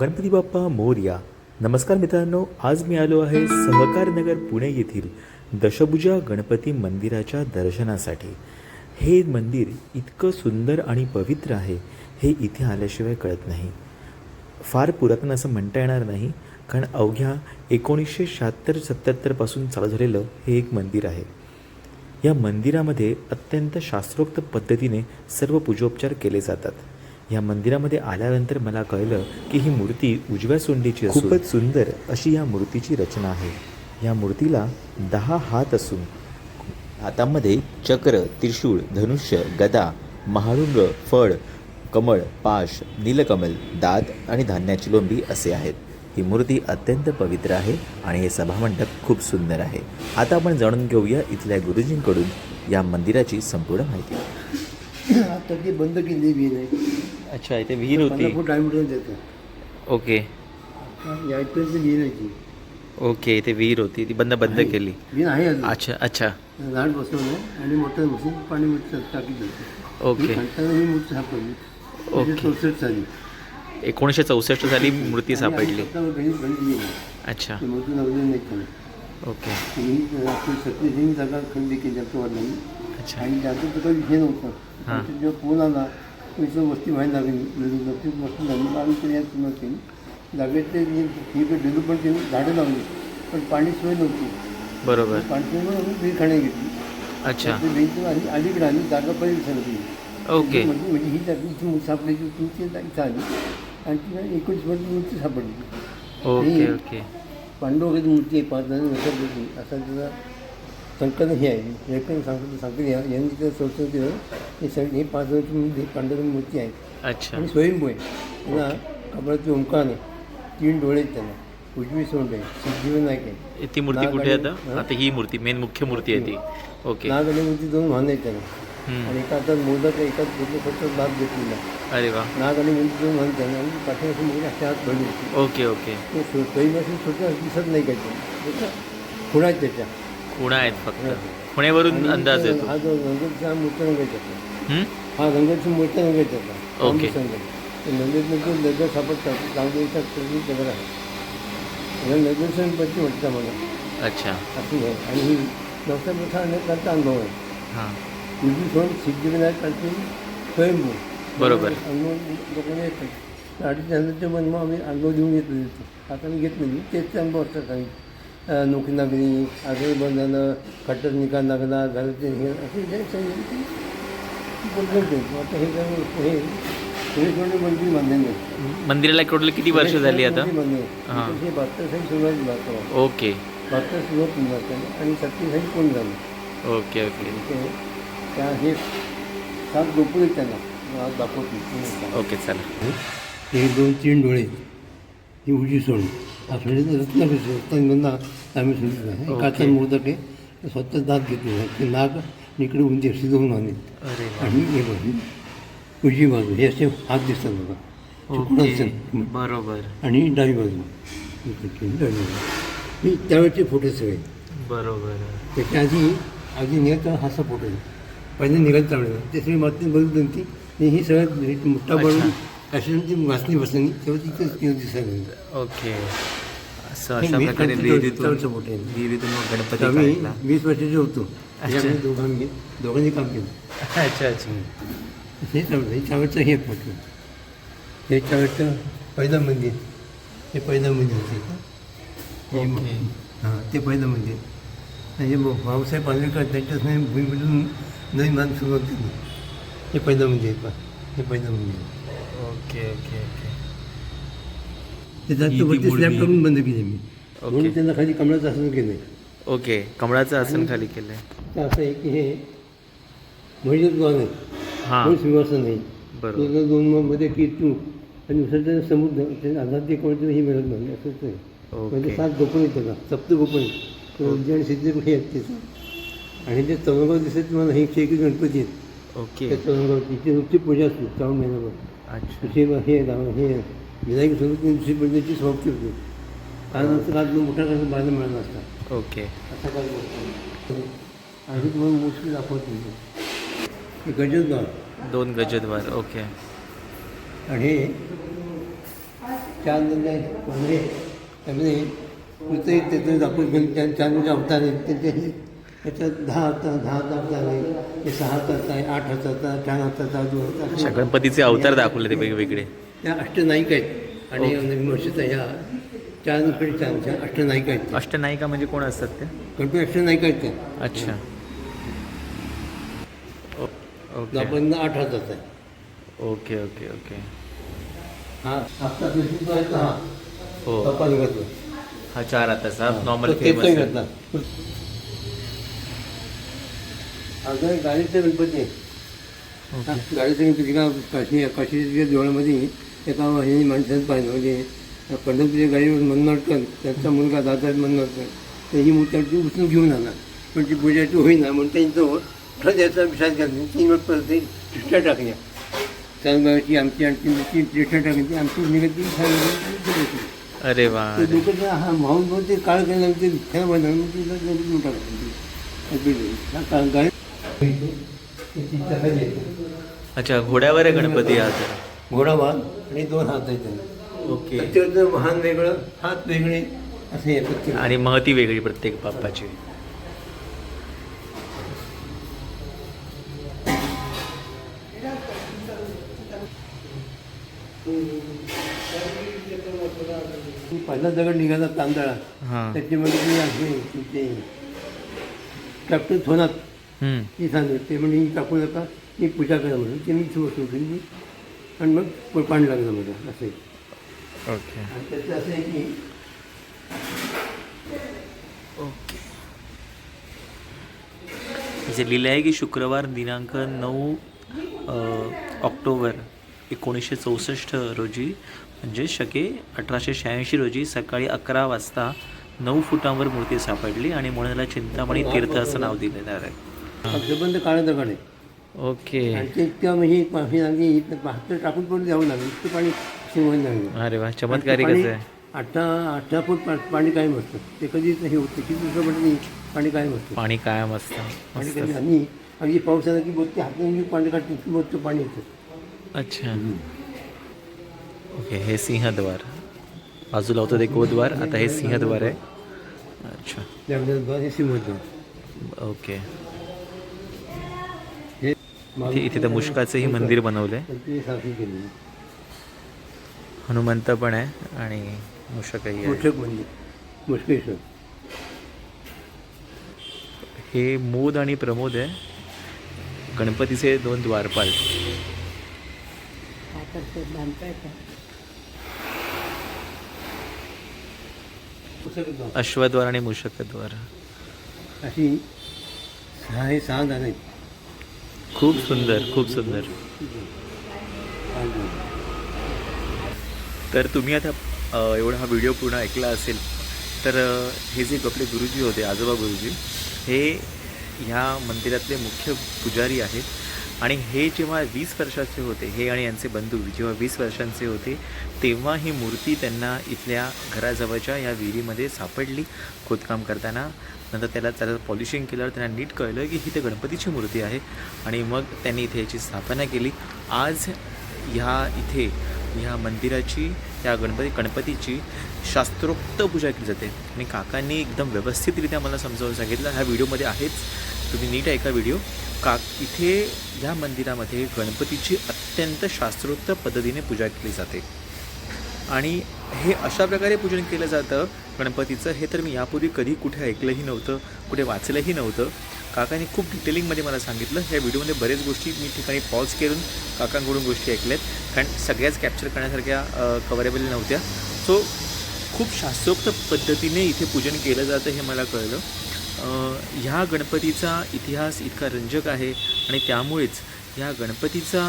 गणपती बाप्पा मोरया. नमस्कार मित्रांनो आज मी आलो आहे सहकारनगर पुणे येथील दशभुजा गणपती मंदिराच्या दर्शनासाठी. हे मंदिर इतकं सुंदर आणि पवित्र आहे हे इथे आल्याशिवाय कळत नाही. फार पुरातन असं म्हणता येणार नाही कारण अवघ्या एकोणीसशे शहात्तर सत्याहत्तरपासून चालू झालेलं हे एक मंदिर आहे. या मंदिरामध्ये अत्यंत शास्त्रोक्त पद्धतीने सर्व पूजोपचार केले जातात. या मंदिरामध्ये आल्यानंतर मला कळलं की ही मूर्ती उजव्या सोंडीची असून खूपच सुंदर अशी या मूर्तीची रचना आहे. या मूर्तीला दहा हात असून हातामध्ये चक्र त्रिशूळ धनुष्य गदा महाळुंग फळ कमळ पाश नीलकमल दात आणि धान्याची लोंबी असे आहेत. ही मूर्ती अत्यंत पवित्र आहे आणि हे सभामंडप खूप सुंदर आहे. आता आपण जाणून घेऊया इथल्या गुरुजींकडून या मंदिराची संपूर्ण माहिती. आता ती बंद केली आहे अच्छा इथे विहीर पंधरा फूट डायमीटर देतं. ओके. या इथपर्यंत विहीर आहे ती. ओके इथे विहीर होती ती बंद बंद केली. विहीर आहे अजून. अच्छा अच्छा. झाड बसवलं आणि मोठं बसून पाणी मोठं टाकी देतो ओके. खालताना ही मूर्ती सापडली. ओके. चौसष्ट साली. एकोणीसशे चौसष्ट साली मूर्ती सापडली. गेली अच्छा. मूर्ती लावली नाही त्याला ओके. ही आपली सत्तेची जागा खरेदी केली आपल्या वडिलांनी. अच्छा. आणि त्याचा तो काही विषय हां. जेव्हा फोन आला इथं वस्ती व्हायला लागली वस्ती झाली. आम्ही तरी यात सुरुवात केली जागेत ही पण त्यांनी झाडं लावली पण पाणी सोय नव्हती. बरोबर. पाणी सोय म्हणून आम्ही बेल खाण्या घेतली. अच्छा. ते आणि अलीकडे आली जागा पण विसरली ओके. म्हणजे म्हणजे ही जागा इथे सापडायची तुमची इथं आली. आणि तिला एकोणीसमध्ये मूर्ती सापडली. Okay okay. पांडवगत मूर्ती आहे पाच जण नसरपैकी असा त्याचा संकल्प हे आहे. लेखन सांगतो सांगतो यांनी तिथं संस्कृत केलं हे सग हे पाच मूर्ती पांडव मूर्ती आहे अच्छा. आणि स्वयंभू आहे. त्यांना कपाळाची ओंकार आहे. तीन डोळे आहेत त्यांना. उजवी सोंड आहे. सिद्धिवन नाईक आहे ती मूर्ती कुठे आता? आता ही मूर्ती मेन मुख्य मूर्ती आहे ती. ओके. नाग आणि मूर्ती दोन वाहन आहेत त्यांना. आणि एका हातात मोदक आहे एका घेतलं फक्त लाभ घेतलेला. अरे वा. नाग आणि मूर्ती दोन वाहन त्यांना. आणि पाठीमागची मूर्ती अशा हात भरली ओके ओके. तो स्वयंपासून छोट्या दिसत नाही खुणा आहेत त्याच्या. खुणा आहेत फक्त. खुण्यावरून आणि अंदाज येतो. हा जो रंगाचा मूर्ती रंगायचा? हा? रंगाची मूर्ती रंगायचा ओके. दगड आहे. याला मला अच्छा. असं आहे. आणि ही नवसा प्रथा अनेकांचा अनुभव आहे. हां. पूर्वी स्वयंभू. बरोबर. अनुभव लोकांना येतात अडीच हजारच्या पण मग आम्ही अनुभव देऊन घेतलो होतो आता मी घेत नाही तेच अनुभव असतात काही अं, नोकरी लागली आजारी बंद झालं खट्टर निकाल लागला घराचे हे असे आता हे हे मंदिर बांधले मंदिराला टोटल किती वर्ष झाली आता? हां. बहात्तर साली सुरुवात बहात्तर ओके. बहात्तर सुरुवात आणि सत्तीस साली कोण झालं? Okay okay. ते त्या हे सात गोपुर आहेत त्यांना. मला आज दाखवतो. ओके चला. हे दोन तीन डोळे ही उजी सोड. आपल्याला रत्नाभिषेक रत्नांना आम्ही सुरू आहे ओके. काचा मोदक ते स्वतः दात घेतलेला आहे ते नाग इकडे उंची अशी दोन आले अरे आणि हे बाजू उजवी बाजू. हे असे हात दिसतात बघा बरोबर आणि डावी बाजू. डावी बाजू हे त्यावेळेचे फोटो सगळे बरोबर त्याच्या आधी आधी निघत हा असा फोटो आहे पहिल्या निघत चाललं ते सगळी माती बघितली ती आणि ही. सगळ्यात हे मोठा बनून अशी ती वाचली बसली तेव्हा दिसायला. ओके असं अशा वीस प्रकारे विहिरीतून मोठं आहे. विहिरीतून मग गणपती आम्ही काढला वीस वर्षाचे होतो दोघांनी दोघांनी काम केलं अच्छा अच्छा हे हे चावडचं हे म्हटलं हे चावडचं पहिलं मंदिर हे पहिलं मंदिर होते हे ओके. हां ते पहिलं मंदिर आणि हे भाऊ- भाऊसाहेब आंबेडकर त्यांच्याच नाही भूमीमधून नवीन मान सुरुवात केली हे पहिलं मंदिर आहे पहा. हे पहिलं मंदिर ओके ओके ओके. ते ही ती वरती स्लॅब. करून बंद केली मी. ओके. म्हणून त्यांना खाली कमळाचं आसन केलं ओके कमळाचं आसन खाली केलंय. तर असं आहे की हे म्हणजे द्वार आहे. हां. कोण सिंहासन नाही बरोबर. दोन दोन मग मध्ये कीर्तू आणि दुसरं समुद्र त्याच्या आधार ते कोणतं ही मिळत नाही. असंच आहे. म्हणजे ओके सात गोपन आहेत त्याला. सप्त गोपन आहेत. उज्जैन आणि सिद्धी हे आहेत त्याचं आणि ते चौरंगाव दिसत तुम्हाला हे शेकी गणपती आहेत. ओके. त्या चौरंगाव तिची रोजची पूजा असते श्रावण महिन्याभर अच्छा. हे हे विनायक चतुर्थी पूजेची समाप्ती होते. त्यानंतर आज मोठा कसं बाहेर मिळाला असता. ओके. असा काय गोष्ट. आणि तुम्हाला मोस्टली दाखवतो गजलगाव दोन गजदवार ओके. आणि चार म्हणजे त्यामध्ये त्याचं दाखवून घेऊन त्या चार म्हणजे अवतार आहेत त्याचे त्याच्यात दहा अवतार दहा अवतार आहे ते सहा हाताचा आहे आठ हाताचा चार हाताचा दोन अच्छा हाताचा गणपतीचे अवतार दाखवले ते वेगवेगळे. त्या अष्टनायिका आहेत. आणि वर्षाच्या ह्या चार रुपये चार चार अष्टनायिका आहेत. अष्टनायिका म्हणजे कोण असतात ते गणपती अष्टनायिका आहेत त्या. अच्छा. ओके. आपण आठ हाताचा आहे. Okay okay okay. हा आहे का हा. हो. हा चार आताचा नॉर्मल फेमस अगं गाडीचं गणपती. आहे हा, गाडीचं गणपती का काशी काशीच्या देवळामध्ये एका ह्यानी माणसानं पाहिलं म्हणजे पंढरपूरच्या गाडीवर मनमाडकर त्यांचा मुलगा दादा मनमाडकर त्याची मूर्ती उचलून घेऊन आला. पण ती पूजाची होईना म्हणून त्यांचं खरं याचा विचार केला तीन वर्ष परत ते चिठ्ठ्या टाकल्या. चांदबाबाची आमची आणखी ती चिठ्ठ्या टाकली. आमची निगती अरे वा हा भाऊ ते काळ केला ते खरं बनवलं मग अच्छा घोड्यावर आहे गणपती हा तर? घोडा वाहन आणि दोन हात आहेत त्यांना. ओके. वाहन वेगळं हात वेगळे असे आहे प्रत्येक. आणि महती वेगळी प्रत्येक बाप्पाची. पहिला दगड निघाला तांदळा. हां. त्याच्यामध्ये मी असे ते कॅप्टन थोनात. ती सांगितलं ते म्हणजे ही टाकू नका ही पूजा करा म्हणून. ते मी सुरू केली आणि मग पाणी लागलं मला असं. ओके. आणि त्याचं असं आहे की ओके जे लिहिलं आहे की शुक्रवार दिनांक नऊ ऑक्टोबर एकोणीसशे चौसष्ट रोजी म्हणजे शके अठराशे शहाऐंशी रोजी सकाळी अकरा वाजता नऊ फुटांवर मूर्ती सापडली आणि म्हणून त्याला चिंतामणी तीर्थ असं नाव दिलेलं आहे. अक्षबंध काळा ओके. आणि ते तेव्हा म्हणजे पाणी लागली हात टाकून पण द्यावं लागलं. ते पाणी शिवून लागलं अरे वा चमत्कारिकच आहे? अठरा अठरा फूट पाणी कायम असतं. ते कधीच हे होतं किती दिवसामध्ये नाही पाणी कायम असतं. पाणी कायम असतं. मस्त. कधी आणि अगदी पाऊस आला की बोलते हाताने पाणी काढते बोलतं पाणी येतं. अच्छा. ओके हे सिंहद्वार. बाजूला होतं ते गोद्वार आता हे सिंहद्वार आहे. अच्छा. हे सिंहद्वार. ओके. इथे इथे तर मुष्काचंही मंदिर बनवलं आहे ती सारखी केली हनुमंत पण आहे आणि मुषकही आहे. हे मोद आणि प्रमोद आहे. गणपतीचे दोन द्वारपाल. अश्वद्वार आणि मुषकद्वार अशी सहा हे सहा दाणे आहेत. खूप सुंदर खूप सुंदर. तर तुम्ही आता एवढा हा व्हिडिओ पूर्ण ऐकला असेल तर हे जे आपले गुरुजी होते आजोबा गुरुजी हे ह्या मंदिरातले मुख्य पुजारी आहेत. आणि हे जेव्हा वीस वर्षाचे होते हे आणि यांचे बंधू जेव्हा वीस वर्षांचे होते तेव्हा ही मूर्ती त्यांना इथल्या घराजवळच्या या विहिरीमध्ये सापडली खोदकाम करताना. नंतर त्याला त्याला पॉलिशिंग केल्यावर त्यांना नीट कळलं की ही तर गणपतीची मूर्ती आहे आणि मग त्यांनी इथे याची स्थापना केली. आज ह्या इथे ह्या मंदिराची या गणपती गणपतीची शास्त्रोक्त पूजा केली जाते. आणि काकांनी एकदम व्यवस्थितरित्या मला समजावून सांगितलं. ह्या व्हिडिओमध्ये आहेच. तुम्ही नीट ऐका व्हिडिओ. का इथे ह्या मंदिरामध्ये गणपतीची अत्यंत शास्त्रोक्त पद्धतीने पूजा केली जाते. आणि हे अशा प्रकारे पूजन केलं जातं गणपतीचं. हे तर मी यापूर्वी कधी कुठे ऐकलंही नव्हतं कुठे वाचलंही नव्हतं. काकांनी खूप डिटेलिंगमध्ये मला सांगितलं. ह्या व्हिडिओमध्ये बरेच गोष्टी मी ठिकाणी पॉज करून काकांकडून गोष्टी ऐकल्यात. कारण सगळ्याच कॅप्चर करण्यासारख्या कवरेबल नव्हत्या. सो खूप शास्त्रोक्त पद्धतीने इथे पूजन केलं जातं हे मला कळलं. ह्या गणपतीचा इतिहास इतका रंजक आहे आणि त्यामुळेच ह्या गणपतीचा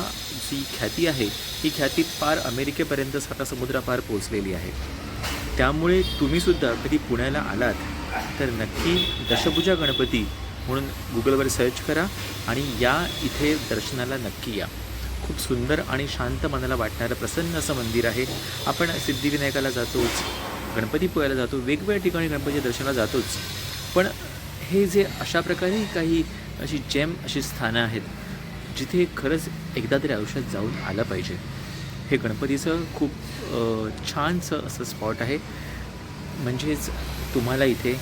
जी ख्याती आहे ही ख्याती पार अमेरिकेपर्यंत साता समुद्रापार पोहोचलेली आहे. त्यामुळे तुम्हीसुद्धा कधी पुण्याला आलात तर नक्की दशभुजा गणपती म्हणून गुगलवर सर्च करा आणि या इथे दर्शनाला नक्की या. खूप सुंदर आणि शांत मनाला वाटणारं प्रसन्न असं मंदिर आहे. आपण सिद्धिविनायकाला जातोच गणपतीपुळ्याला जातो वेगवेगळ्या ठिकाणी गणपतीच्या दर्शनाला जातोच. पण हे जे अशा प्रकारे काही अशी जेम अशी स्थानं आहेत जिथे खरंच एकदा तरी आयुष्यात जाऊन आलं पाहिजे. हे गणपतीचं खूप छानसं असं स्पॉट आहे. म्हणजेच तुम्हाला इथे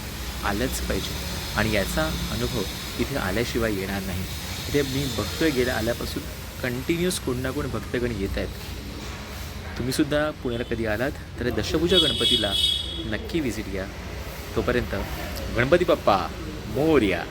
आलंच पाहिजे. आणि याचा अनुभव इथे आल्याशिवाय येणार नाही. इथे मी बघतोय गेल्या आल्यापासून कंटिन्युअस कोण ना कोण भक्तगण येत आहेत. तुम्हीसुद्धा पुण्याला कधी आलात? तर दशभुजा गणपतीला नक्की व्हिजिट घ्या. तोपर्यंत गणपती बाप्पा! मोर्या